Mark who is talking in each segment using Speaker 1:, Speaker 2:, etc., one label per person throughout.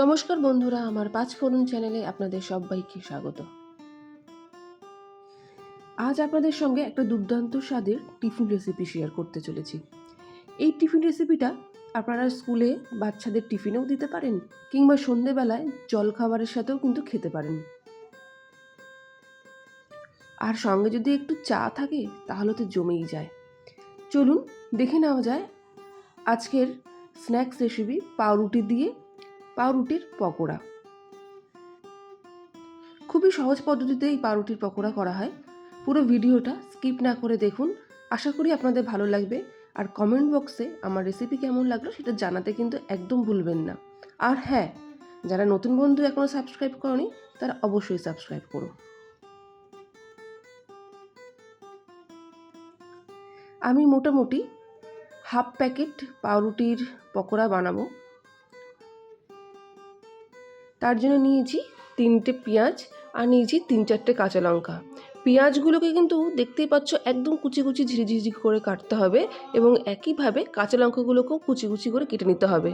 Speaker 1: নমস্কার বন্ধুরা, আমার পাঁচ ফোরন চ্যানেলে আপনাদের সবাইকে স্বাগত। আজ আপনাদের সঙ্গে একটা দুর্দান্ত স্বাদের টিফিন রেসিপি শেয়ার করতে চলেছি। এই টিফিন রেসিপিটা আপনারা স্কুলে বাচ্চাদের টিফিনেও দিতে পারেন, কিংবা সন্ধেবেলায় জল খাবারের সাথেও কিন্তু খেতে পারেন। আর সঙ্গে যদি একটু চা থাকে, তাহলে তো জমেই যায়। চলুন, দেখে নেওয়া যায় আজকের স্ন্যাক্স রেসিপি পাউরুটি দিয়ে পাউরুটির পকোড়া। খুবই সহজ পদ্ধতিতে এই পাউরুটির পকোড়া করা হয়। পুরো ভিডিওটা স্কিপ না করে দেখুন। আশা করি আপনাদের ভালো লাগবে। আর কমেন্ট বক্সে আমার রেসিপি কেমন লাগল সেটা জানাতে কিন্তু একদম ভুলবেন না। আর হ্যাঁ যারা নতুন বন্ধু এখনও সাবস্ক্রাইব করনি, তারা অবশ্যই সাবস্ক্রাইব করো। আমি মোটামুটি হাফ প্যাকেট পাউরুটির পকোড়া বানাবো। তার জন্য নিয়েছি তিনটে পেঁয়াজ আর নিয়েছি তিন চারটে কাঁচা লঙ্কা। পেঁয়াজগুলোকে কিন্তু দেখতেই পাচ্ছ একদম কুচি কুচি ঝিরিঝিরি করে কাটতে হবে এবং একইভাবে কাঁচা লঙ্কাগুলোকেও কুচি কুচি করে কেটে নিতে হবে।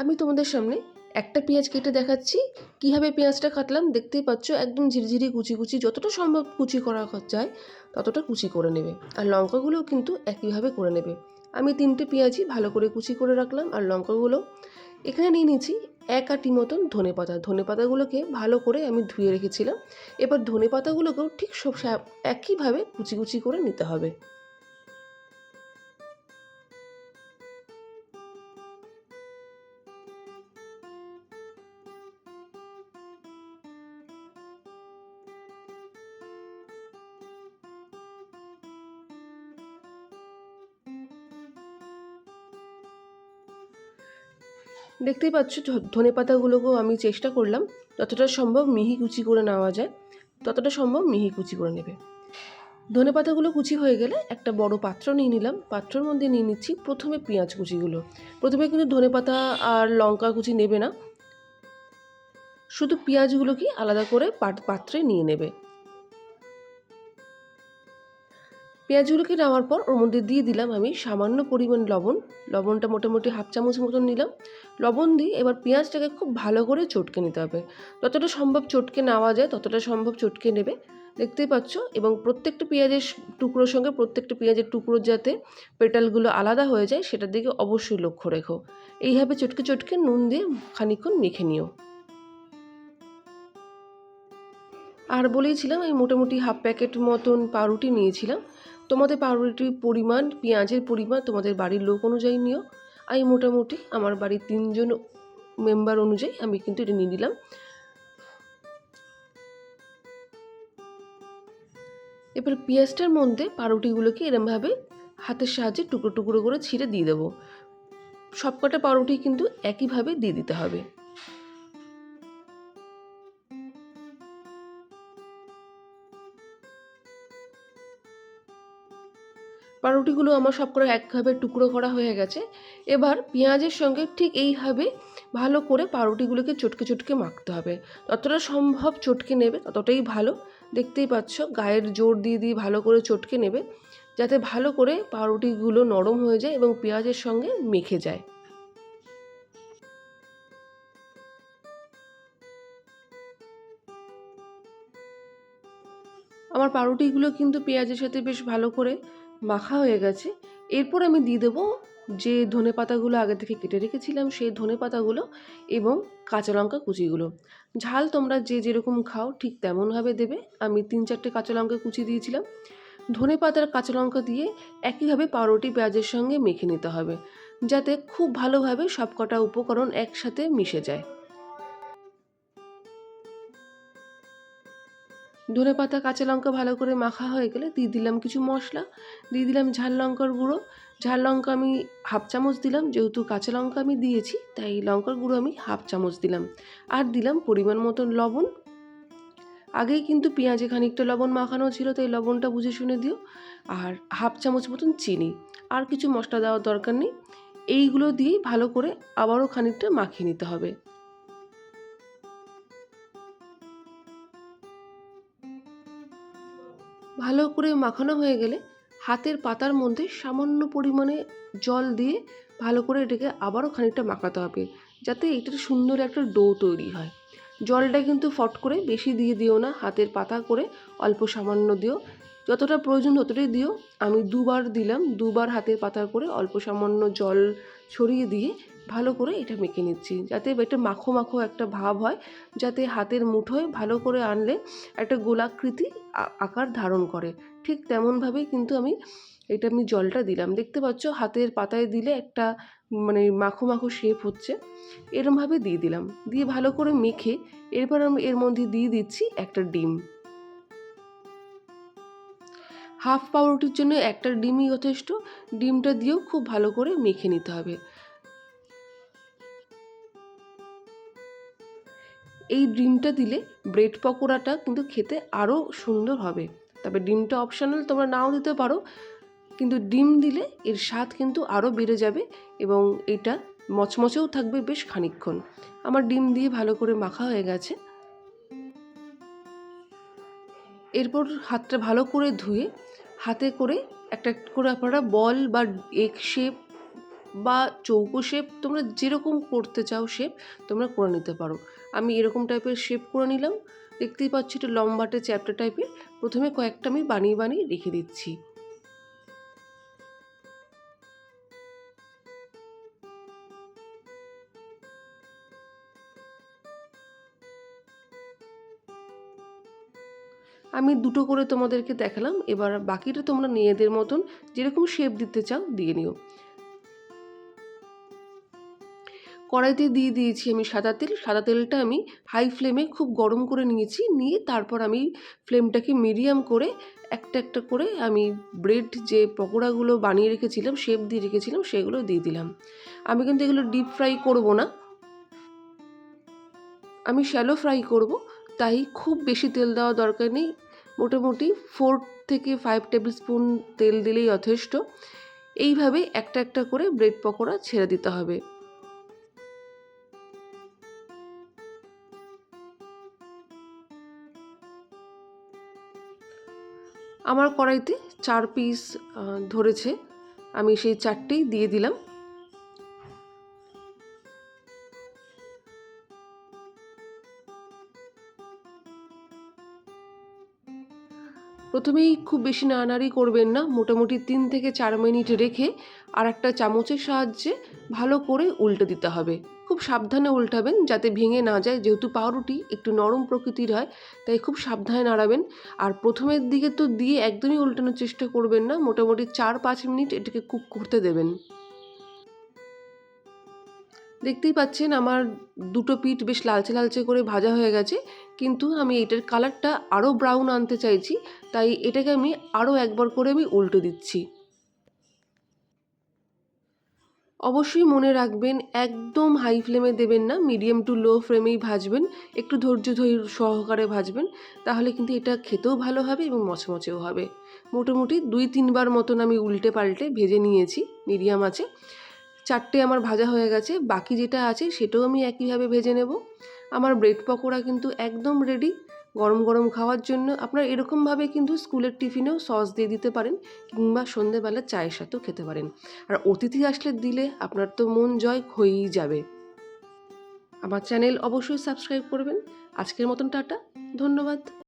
Speaker 1: আমি তোমাদের সামনে একটা পেঁয়াজ কেটে দেখাচ্ছি। কীভাবে পেঁয়াজটা কাটলাম দেখতেই পাচ্ছ একদম ঝিরিঝিরি কুচি কুচি যতটা সম্ভব কুচি করা যায় ততটা কুচি করে নেবে। আর লঙ্কাগুলোও কিন্তু একইভাবে করে নেবে। আমি তিনটে পেঁয়াজি ভালো করে কুচি করে রাখলাম আর লঙ্কাগুলো এখানে নিয়ে নিয়েছি এক আটি মতন ধনে পাতা। ধনে পাতাগুলোকে ভালো করে আমি ধুয়ে রেখেছিলাম। এবার ধনে পাতাগুলোকেও ঠিক সব একইভাবে কুচি কুচি করে নিতে হবে। দেখতেই পাচ্ছ ধনে পাতাগুলোকেও আমি চেষ্টা করলাম, যতটা সম্ভব মিহি কুচি করে নেওয়া যায়, ততটা সম্ভব মিহি কুচি করে নেবে। ধনে পাতাগুলো কুচি হয়ে গেলে একটা বড় পাত্র নিয়ে নিলাম, পাত্রের মধ্যে নিয়ে নিচ্ছি প্রথমে পেঁয়াজ কুচিগুলো। প্রথমে কিন্তু ধনে পাতা আর লঙ্কা কুচি নেবে না, শুধু পেঁয়াজগুলোকে আলাদা করে পাত্রে নিয়ে নেবে। পেঁয়াজগুলোকে নেওয়ার পর ওর মধ্যে দিয়ে দিলাম আমি সামান্য পরিমাণ লবণ। লবণটা মোটামুটি হাফ চামচ মতন নিলাম। লবণ দিয়ে এবার পেঁয়াজটাকে খুব ভালো করে চটকে নিতে হবে। যতটা সম্ভব চটকে নেওয়া যায়, ততটা সম্ভব চটকে নেবে। দেখতেই পাচ্ছ? এবং প্রত্যেকটা পেঁয়াজের টুকরোর সঙ্গে প্রত্যেকটা পেঁয়াজের টুকরোর যাতে পেটালগুলো আলাদা হয়ে যায় সেটার দিকে অবশ্যই লক্ষ্য রেখো। এইভাবে চটকে চটকে নুন দিয়ে খানিক্ষণ মেখে নিও। আর বলেইছিলাম আমি মোটামুটি হাফ প্যাকেট মতন পাউরুটি নিয়েছিলাম। তোমাদের পাউরুটির পরিমাণ, পেঁয়াজের পরিমাণ তোমাদের বাড়ির লোক অনুযায়ী নিও। আমি মোটামুটি আমার বাড়ির তিনজন মেম্বার অনুযায়ী আমি কিন্তু এটা নিয়ে নিলাম। এবার পেঁয়াজটার মধ্যে পাউরুটিগুলোকে এরমভাবে হাতের সাহায্যে টুকরো টুকরো করে ছিঁড়ে দিয়ে দেবো। সবকটা পাউরুটি কিন্তু একইভাবে দিয়ে দিতে হবে। পাউরুটিগুলো আমার সব করে একভাবে টুকরো করা হয়ে গেছে। এবার পেঁয়াজের সঙ্গে ঠিক এইভাবে ভালো করে পাউরুটিগুলোকে চটকে চটকে মাখতে হবে। যতটা সম্ভব চটকে নেবে ততটাই ভালো। দেখতেই পাচ্ছ গায়ের জোর দিয়ে দিয়ে ভালো করে চটকে নেবে যাতে ভালো করে পাউরুটিগুলো নরম হয়ে যায় এবং পেঁয়াজের সঙ্গে মেখে যায়। আমার পাউরুটিগুলো কিন্তু পেঁয়াজের সাথে বেশ ভালো করে মাখা হয়ে গেছে। এরপর আমি দিয়ে দেবো যে ধনে পাতাগুলো আগে থেকে কেটে রেখেছিলাম, সেই ধনে পাতাগুলো এবং কাঁচা লঙ্কা কুচিগুলো। ঝাল তোমরা যে যেরকম খাও ঠিক তেমনভাবে দেবে। আমি তিন চারটে কাঁচা লঙ্কা কুচি দিয়েছিলাম। ধনে পাতার কাঁচা লঙ্কা দিয়ে একইভাবে পাউরুটি, পেঁয়াজের সঙ্গে মেখে নিতে হবে। যাতে খুব ভালোভাবে সবকটা উপকরণ একসাথে মিশে যায়। ধনে পাতা, কাঁচা লঙ্কা ভালো করে মাখা হয়ে গেলে দিয়ে দিলাম কিছু মশলা, দিয়ে দিলাম ঝাল লঙ্কার গুঁড়ো। ঝাল লঙ্কা আমি হাফ চামচ দিলাম, যেহেতু কাঁচা লঙ্কা আমি দিয়েছি, তাই লঙ্কার গুঁড়ো আমি হাফ চামচ দিলাম। আর দিলাম পরিমাণ মতন লবণ। আগেই কিন্তু পেঁয়াজে খানিকটা লবণ মাখানো ছিল, তাই লবণটা বুঝে শুনে দিও। আর হাফ চামচ মতন চিনি। আর কিছু মশলা দেওয়ার দরকার নেই। এইগুলো দিয়েই ভালো করে আবারও খানিকটা মাখিয়ে নিতে হবে। ভালো করে মাখানো হয়ে গেলে হাতের পাতার মধ্যে সামান্য পরিমাণে জল দিয়ে ভালো করে এটাকে আবারও খানিকটা মাখাতে হবে, যাতে এটার সুন্দর একটা ডো তৈরি হয়। জলটা কিন্তু ফট করে বেশি দিয়ে দিও না, হাতের পাতা করে অল্প সামান্য দিও। যতটা প্রয়োজন ততটাই দিও। আমি দুবার দিলাম, দুবার হাতের পাতা করে অল্প সামান্য জল ছড়িয়ে দিয়ে ভালো করে এটা মেখে নিচ্ছি। যাতে এটা মাখো মাখো একটা ভাব হয়, যাতে হাতের মুঠোয় ভালো করে আনলে একটা গোলাকৃতি আকার ধারণ করে। ঠিক তেমনভাবেই কিন্তু আমি এটা আমি জলটা দিলাম। দেখতে পাচ্ছ হাতের পাতায় দিলে একটা মানে মাখো মাখো শেপ হচ্ছে। এরমভাবে দিয়ে দিলাম। দিয়ে ভালো করে মেখে এরপর আমি এর মধ্যে দিয়ে দিচ্ছি একটা ডিম। হাফ পাউরুটির জন্য একটা ডিমই যথেষ্ট। ডিমটা দিয়েও খুব ভালো করে মেখে নিতে হবে। এই ডিমটা দিলে ব্রেড পকোড়াটা কিন্তু খেতে আরও সুন্দর হবে। তবে ডিমটা অপশনাল তোমরা নাও দিতে পারো। কিন্তু ডিম দিলে এর স্বাদ কিন্তু আরও বেড়ে যাবে এবং এটা মচমচেও থাকবে বেশ খানিকক্ষণ। আমার ডিম দিয়ে ভালো করে মাখা হয়ে গেছে। এরপর হাতটা ভালো করে ধুয়ে হাতে করে একটা একটা করে আপনারা বল বা এগ শেপ বা চৌকো শেপ তোমরা যেরকম করতে চাও শেপ তোমরা করে নিতে পারো। আমি এরকম টাইপের শেপ করে নিলাম। দেখতেই পাচ্ছি এটা লম্বাটে চ্যাপ্টা টাইপের প্রথমে কয়েকটা আমি বানিয়ে বানিয়ে রেখে দিচ্ছি। আমি দুটো করে তোমাদেরকে দেখালাম। এবার বাকিটা তোমরা নিজেদের মতন যেরকম শেপ দিতে চাও, দিয়ে নিও। কড়াইতে দিয়ে দিয়েছি আমি সাদা তেল। সাদা তেলটা আমি হাই ফ্লেমে খুব গরম করে নিয়েছি। নিয়ে তারপর আমি ফ্লেমটাকে মিডিয়াম করে একটা একটা করে আমি ব্রেড যে পকোড়াগুলো বানিয়ে রেখেছিলাম শেপ দিয়ে রেখেছিলাম, সেগুলো দিয়ে দিলাম। আমি কিন্তু এগুলো ডিপ ফ্রাই করব না। আমি শ্যালো ফ্রাই করব, তাই খুব বেশি তেল দেওয়া দরকার নেই। মোটামুটি ফোর থেকে ফাইভ টেবিল স্পুন তেল দিলেই যথেষ্ট। এইভাবে একটা একটা করে ব্রেড পকোড়া ছেড়ে দিতে হবে। আমার কড়াইতে চার পিস ধরেছে। আমি সেই চারটেই দিয়ে দিলাম। প্রথমেই খুব বেশি নাড়ানাড়ি করবেন না, মোটামুটি তিন থেকে চার মিনিট রেখে আর একটা চামচের সাহায্যে ভালো করে উল্টে দিতে হবে। খুব সাবধানে উল্টাবেন যাতে ভেঙে না যায়, যেহেতু পাউরুটি একটু নরম প্রকৃতির হয়, তাই খুব সাবধানে নাড়াবেন। আর প্রথমের দিকে তো দিয়ে একদমই উল্টানোর চেষ্টা করবেন না, মোটামুটি চার পাঁচ মিনিট এটাকে কুক করতে দেবেন। দেখতেই পাচ্ছেন আমার দুটো পিঠ বেশ লালচে লালচে করে ভাজা হয়ে গেছে, কিন্তু আমি এটার কালারটা আরও ব্রাউন আনতে চাইছি, তাই এটাকে আমি আরও একবার করে আমি উল্টে দিচ্ছি। অবশ্যই মনে রাখবেন, একদম হাই ফ্লেমে দেবেন না, মিডিয়াম টু লো ফ্লেমেই ভাজবেন, একটু ধৈর্য ধৈর্য সহকারে ভাজবেন, তাহলে কিন্তু এটা খেতেও ভালো হবে এবং মচমচেও হবে। মোটামুটি দুই তিনবার মতন আমি উল্টে পাল্টে ভেজে নিয়েছি, মিডিয়াম আছে। চারটে আমার ভাজা হয়ে গেছে, বাকি যেটা আছে সেটাও আমি একইভাবে ভেজে নেব। আমার ব্রেড পকোড়া কিন্তু একদম রেডি গরম গরম খাওয়ার জন্য আপনার এরকমভাবে কিন্তু স্কুলের টিফিনেও সস দিয়ে দিতে পারেন কিংবা সন্ধেবেলা চায়ের সাথেও খেতে পারেন। আর অতিথি আসলে দিলে আপনার তো মন জয় হয়েই যাবে। আমার চ্যানেল অবশ্যই সাবস্ক্রাইব করবেন। আজকের মতন টাটা, ধন্যবাদ।